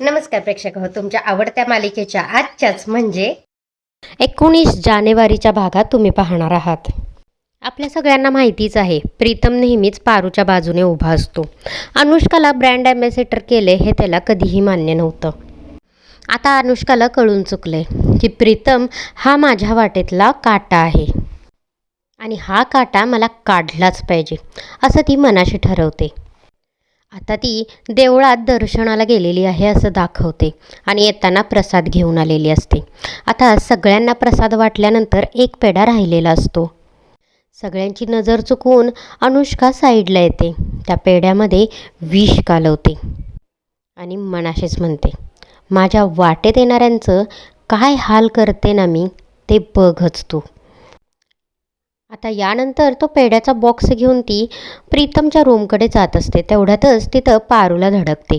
नमस्कार प्रेक्षक हो तुमच्या आवडत्या मालिकेच्या आजच्याच म्हणजे एकोणीस जानेवारीच्या भागात तुम्ही पाहणार आहात. आपल्या सगळ्यांना माहितीच आहे प्रीतम नेहमीच पारूच्या बाजूने उभा असतो. अनुष्काला ब्रँड ॲम्बॅसेडर केले हे त्याला कधीही मान्य नव्हतं. आता अनुष्काला कळून चुकले की प्रीतम हा माझ्या वाटेतला काटा आहे. आणि हा काटा मला काढलाच पाहिजे असं ती मनाशी ठरवते. आता ती देवळात दर्शनाला गेलेली आहे असं दाखवते आणि येताना प्रसाद घेऊन आलेली असते. आता सगळ्यांना प्रसाद वाटल्यानंतर एक पेढा राहिलेला असतो. सगळ्यांची नजर चुकवून अनुष्का साईडला येते. त्या पेढ्यामध्ये विष कालवते आणि मनाशीच म्हणते माझ्या वाटेत येणाऱ्यांचं काय हाल करते ना मी ते बघच तू. आता यानंतर तो पेढ्याचा बॉक्स घेऊन ती प्रीतमच्या रूमकडे जात असते. तेवढ्यातच तिथं पारूला धडकते.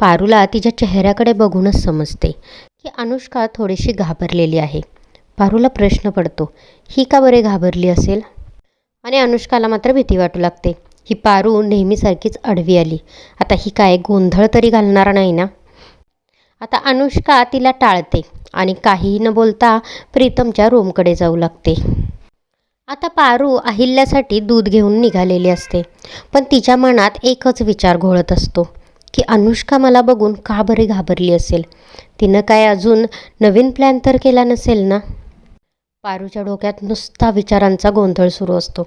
पारूला तिच्या चेहऱ्याकडे बघूनच समजते की अनुष्का थोडीशी घाबरलेली आहे. पारूला प्रश्न पडतो ही का बरे घाबरली असेल? आणि अनुष्काला मात्र भीती वाटू लागते. ही पारू नेहमीसारखीच अडवी आली. आता ही काय गोंधळ तरी घालणार नाही ना? आता अनुष्का तिला टाळते आणि काहीही न बोलता प्रीतमच्या रूमकडे जाऊ लागते. आता पारू अहिल्यासाठी दूध घेऊन निघालेली असते. पण तिच्या मनात एकच विचार घोळत असतो की अनुष्का मला बघून का बरी घाबरली असेल? तिनं काय अजून नवीन प्लॅन तर केला नसेल ना? पारूच्या डोक्यात नुसता विचारांचा गोंधळ सुरू असतो.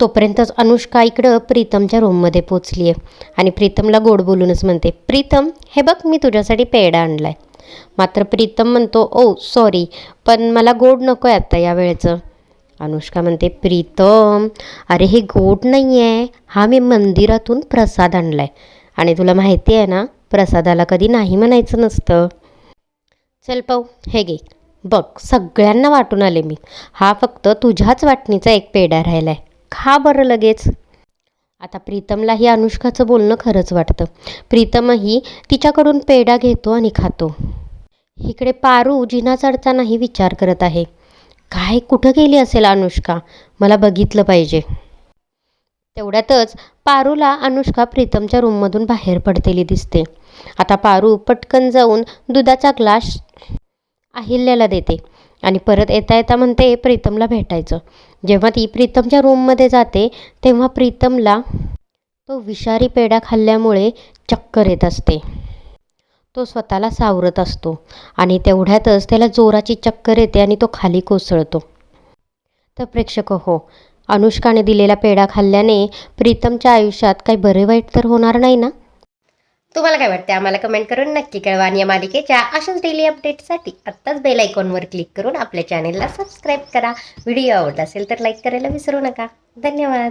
तोपर्यंतच अनुष्का इकडं प्रीतमच्या रूममध्ये पोचली आहे आणि प्रीतमला गोड बोलूनच म्हणते प्रीतम हे बघ मी तुझ्यासाठी पेढा आणला आहे मात्र प्रीतम म्हणतो ओ सॉरी पण मला गोड नको आहे आत्ता या वेळेचं. अनुष्का म्हणते प्रीतम अरे हे गोड नाही आहे हा मी मंदिरातून प्रसाद आणला आहे आणि तुला माहिती आहे ना प्रसादाला कधी नाही म्हणायचं नसतं. चल पाहू हे घे. बघ सगळ्यांना वाटून आले मी. हा फक्त तुझ्याच वाटणीचा एक पेढा राहिला आहे खा बरं लगेच. आता प्रीतमलाही अनुष्काचं बोलणं खरंच वाटतं. प्रीतमही तिच्याकडून पेढा घेतो आणि खातो. इकडे पारू जिना चढतानाही विचार करत आहे. काय कुठं गेली असेल अनुष्का? मला बघितलं पाहिजे. तेवढ्यातच पारूला अनुष्का प्रीतमच्या रूममधून बाहेर पडतेली दिसते. आता पारू पटकन जाऊन दुधाचा ग्लास अहिल्याला देते आणि परत येता येता म्हणते प्रीतमला भेटायचं. जेव्हा ती प्रीतमच्या रूममध्ये जाते तेव्हा प्रीतमला तो विषारी पेढा खाल्ल्यामुळे चक्कर येत असते. तो स्वतःला सावरत असतो आणि तेवढ्यातच त्याला जोराची चक्कर येते आणि तो खाली कोसळतो. तर प्रेक्षक हो अनुष्काने दिलेला पेढा खाल्ल्याने प्रीतमच्या आयुष्यात काही बरे वाईट तर होणार नाही ना? तुम्हाला काय वाटते आम्हाला कमेंट करून नक्की कळवा आणि या मालिकेच्या अशाच डेली अपडेटसाठी आत्ताच बेल आयकॉनवर क्लिक करून आपल्या चॅनेलला सबस्क्राईब करा. व्हिडिओ आवडला असेल तर लाईक करायला विसरू नका. धन्यवाद.